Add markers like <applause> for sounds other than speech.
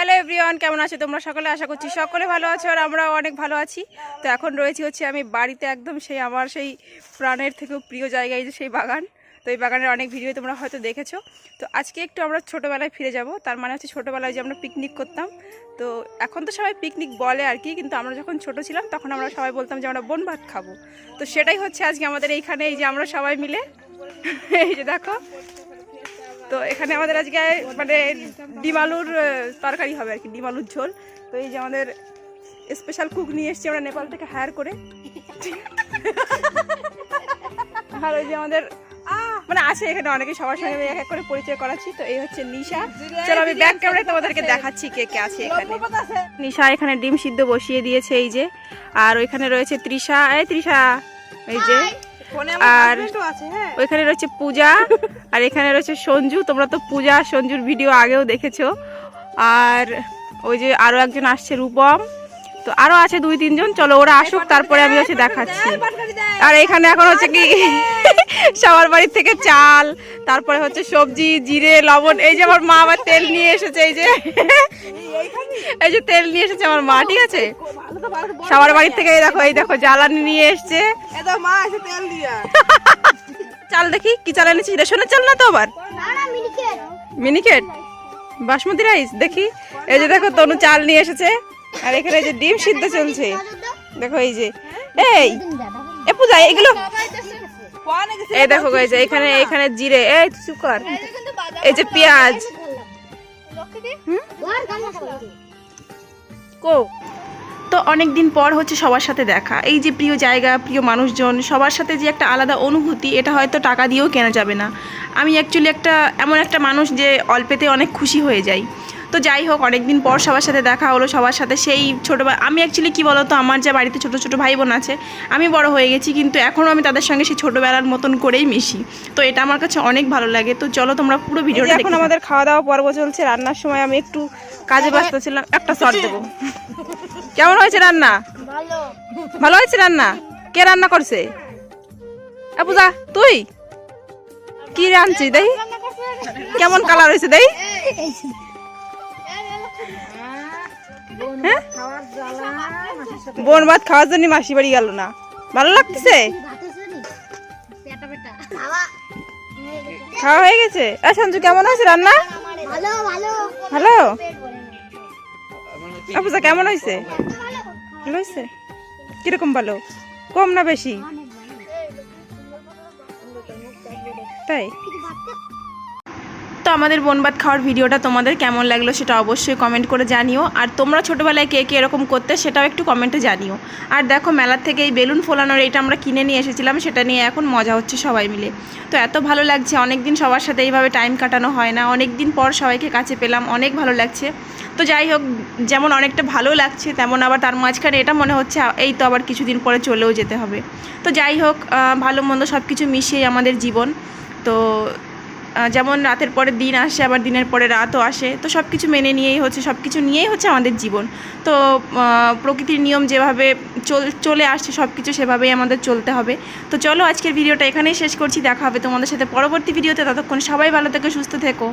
Hello everyone কেমন আছো তোমরা? সকলে আশা করছি সকলে ভালো আছো আর আমরাও অনেক ভালো আছি। তো এখন রয়েছি হচ্ছে আমি বাড়িতে একদম সেই আমার সেই প্রাণের থেকেও প্রিয় জায়গায় যে সেই বাগান। তো এই বাগানের অনেক ভিডিও তোমরা হয়তো দেখেছ। তো আজকে একটু আমরা ছোটোবেলায় ফিরে যাব। তার মানে হচ্ছে ছোটোবেলায় যে আমরা পিকনিক করতাম। তো এখন তো সবাই পিকনিক বলে আর কি, কিন্তু আমরা যখন ছোট ছিলাম তখন আমরা সবাই বলতাম যে আমরা বন ভাত খাব। তো সেটাই হচ্ছে আজকে আমাদের এইখানে, এই যে আমরা সবাই মিলে। এই যে দেখো তো এখানে আমাদের আজকে মানে ডিম আলুর তরকারি হবে আর কি ডিম আলুর ঝোল। তো এই যে আমাদের স্পেশাল কুক নিয়ে এসেছি আমরা নেপাল থেকে হায়ার করে। আর ওই যে আমাদের মানে আছে এখানে অনেকে সবার সঙ্গে এক এক করে পরিচয় করাচ্ছি। তো এই হচ্ছে নিশা। চলো আমি ব্যাক ক্যামেরায় তোমাদেরকে দেখাচ্ছি কে কে আছে এখানে। নিশা এখানে ডিম সিদ্ধ বসিয়ে দিয়েছে এই যে। আর ওইখানে রয়েছে তৃষা। এই তৃষা, এই যে। আর ওইখানে রয়েছে পূজা আর এখানে রয়েছে সঞ্জু। তোমরা তো পূজা সঞ্জুর ভিডিও আগেও দেখেছ। আর ওই যে আরও একজন আসছে রূপম। তো আরও আছে দুই তিনজন। চলো ওরা আসুক তারপরে আমি হচ্ছে দেখাচ্ছি। আর এখানে এখন হচ্ছে কি সবার বাড়ির থেকে চাল তারপরে হচ্ছে সবজি জিরে লবণ এই যে আমার মা আবার তেল নিয়ে এসেছে এই যে <laughs> এই যে তেল নিয়ে এসেছে আমার মা ঠিক আছে? সবার বাড়ির থেকে এই দেখো এই দেখো জ্বালানি নিয়ে এসছে। <laughs> চাল দেখি কি চাল এনেছিস রেশনের চাল না তো আবার? মিনিকেট? বাসমতি রাইস দেখি। এই যে দেখো তনু চাল নিয়ে এসেছে। আর এখানে এই যে ডিম সিদ্ধ চলছে। দেখো এই যে। এই এ পূজা এগুলো এই দেখো যে এখানে এখানে জিরে। এই চুপ কর। এই যে পেঁয়াজ। কো। তো অনেক দিন পর হচ্ছে সবার সাথে দেখা। এই যে প্রিয় জায়গা প্রিয় মানুষজন সবার সাথে যে একটা আলাদা অনুভূতি এটা হয়তো টাকা দিয়েও কেনা যাবে না। আমি অ্যাকচুয়ালি একটা এমন একটা মানুষ যে অল্পেতে অনেক খুশি হয়ে যাই। তো যাই হোক অনেক দিন পর সবার সাথে দেখা হলো সবার সাথে সেই ছোটোবেলা আমি অ্যাকচুয়ালি কী বলতো আমার যে বাড়িতে ছোটো ছোটো ভাই বোন আছে আমি বড় হয়ে গেছি কিন্তু এখনও আমি তাদের সঙ্গে সেই ছোটোবেলার মতন করেই মিশি। তো এটা আমার কাছে অনেক ভালো লাগে। তো চলো তোমরা পুরো ভিডিওটা এখন আমাদের খাওয়া দাওয়া পর্ব চলছে রান্নার সময় আমি একটু কাজে ব্যস্ত ছিলাম একটা শর্ট দেবো। কেমন হয়েছে রান্না? ভালো। হয়েছে রান্না? কে রান্না করছে? পূজা তুই? কি রাঁধছিস দেই? কেমন কালার হয়েছে দেই? হ্যাঁ? বোন ভাত খাওয়ার জন্য মাসি বাড়ি গেল না। ভালো লাগতেছে? খাওয়া হয়ে গেছে? আ সঞ্জু কেমন হয়েছে রান্না? ভালো ভালো। আপুজা কেমন হয়েছে ভালো হয়েছে কীরকম ভালো? কম না বেশি? তাই? আমাদের বনবাদ খাওয়ার ভিডিওটা তোমাদের কেমন লাগল সেটা অবশ্যই কমেন্ট করে জানিও। আর তোমরা ছোটোবেলায় কে কে এরকম করতে সেটাও একটু কমেন্টে জানিও। আর দেখো মেলার থেকে এই বেলুন ফোলানোর এটা আমরা কিনে নিয়ে এসেছিলাম, সেটা নিয়ে এখন মজা হচ্ছে সবাই মিলে। তো এত ভালো লাগছে অনেক দিন সবার সাথে এইভাবে টাইম কাটানো হয় না অনেক দিন পর সবাইকে কাছে পেলাম, অনেক ভালো লাগছে। তো যাই হোক, যেমন অনেকটা ভালো লাগছে, তেমন আবার তার মাঝখানে এটা মনে হচ্ছে, এই তো আবার কিছুদিন পরে চলেও যেতে হবে। তো যাই হোক ভালো মন্দ সব কিছু মিশিয়ে আমাদের জীবন। তো যেমন রাতের পরে দিন আসে, আবার দিনের পরে রাতও আসে। তো সব কিছু মেনে নিয়েই হচ্ছে সব কিছু নিয়েই হচ্ছে আমাদের জীবন। তো প্রকৃতির নিয়ম যেভাবে চল আসছে সব কিছু সেভাবেই আমাদের চলতে হবে। তো চলো আজকের ভিডিওটা এখানেই শেষ করছি, দেখা হবে তোমাদের সাথে পরবর্তী ভিডিওতে। ততক্ষণ সবাই ভালো থেকে, সুস্থ থেকো।